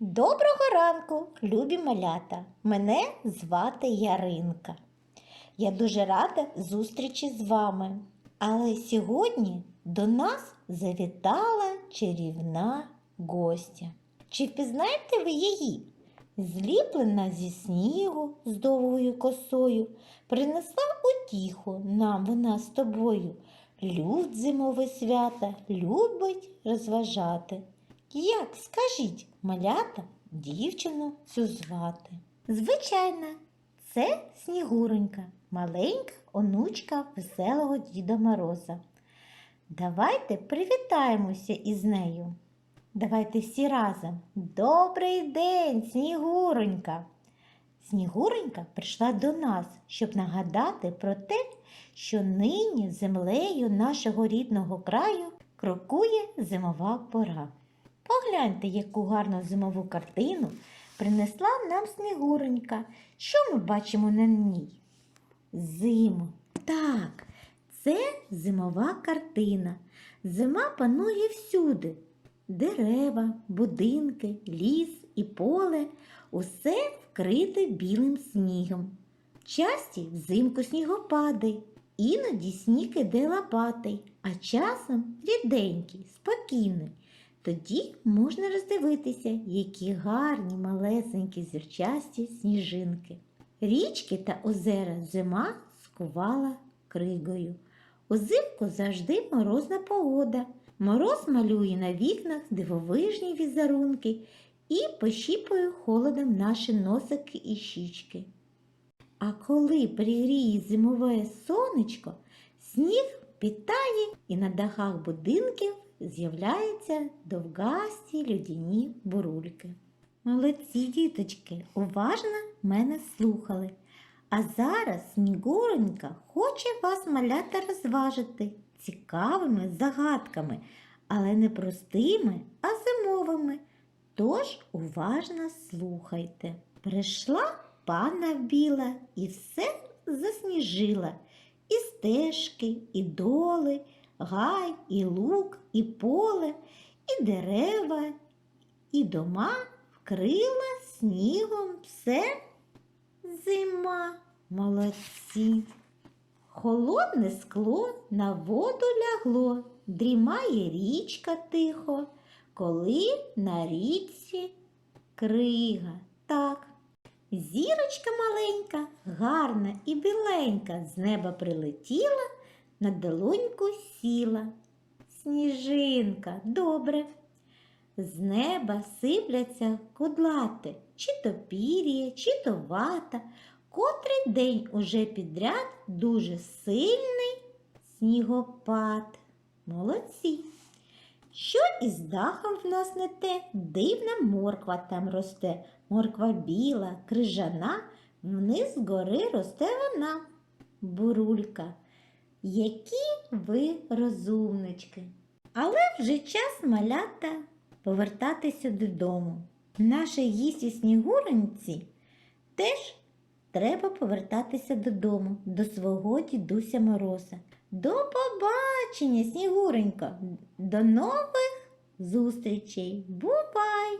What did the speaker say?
Доброго ранку, любі малята! Мене звати Яринка. Я дуже рада зустрічі з вами. Але сьогодні до нас завітала чарівна гостя. Чи впізнаєте ви її? Зліплена зі снігу з довгою косою, принесла утіху нам вона з тобою. Люд зимове свята любить розважати. Як скажіть, малята, дівчину цю звати? Звичайно, це Снігуренька, маленька онучка веселого Діда Мороза. Давайте привітаємося із нею. Давайте всі разом. Добрий день, Снігуренька! Снігуренька прийшла до нас, щоб нагадати про те, що нині землею нашого рідного краю крокує зимова пора. Погляньте, яку гарну зимову картину принесла нам Снігуренька. Що ми бачимо на ній? Зиму. Так, це зимова картина. Зима панує всюди. Дерева, будинки, ліс і поле усе вкрите білим снігом. Часті взимку снігопади, іноді сніг іде лопатий, а часом ріденький, спокійний. Тоді можна роздивитися, які гарні малесенькі зірчасті сніжинки. Річки та озера зима скувала кригою. Узимку завжди морозна погода. Мороз малює на вікнах дивовижні візерунки і пощіпує холодом наші носики і щічки. А коли пригріє зимове сонечко, сніг підтає і на дахах будинків з'являються довгасті людяні бурульки. Молодці діточки, уважно мене слухали. А зараз Снігуренька хоче вас малята розважити цікавими загадками, але не простими, а зимовими. Тож уважно слухайте. Прийшла пана біла і все засніжила, і стежки, і доли, гай, і лук, і поле, і дерева, і дома вкрила снігом все зима. Молодці. Холодне скло на воду лягло, дрімає річка тихо, коли на річці крига. Так, зірочка маленька, гарна і біленька, з неба прилетіла, на долоньку сіла. Сніжинка, добре. З неба сипляться кудлати, чи то пір'я, чи то вата. Котрий день уже підряд дуже сильний снігопад. Молодці. Що із дахом в нас не те, дивна морква там росте. Морква біла, крижана, вниз з гори росте вона. Бурулька. Які ви розумнички. Але вже час малята повертатися додому. Нашій гісті Снігуренці теж треба повертатися додому, до свого дідуся Мороза. До побачення, Снігуренько! До нових зустрічей! Бувай!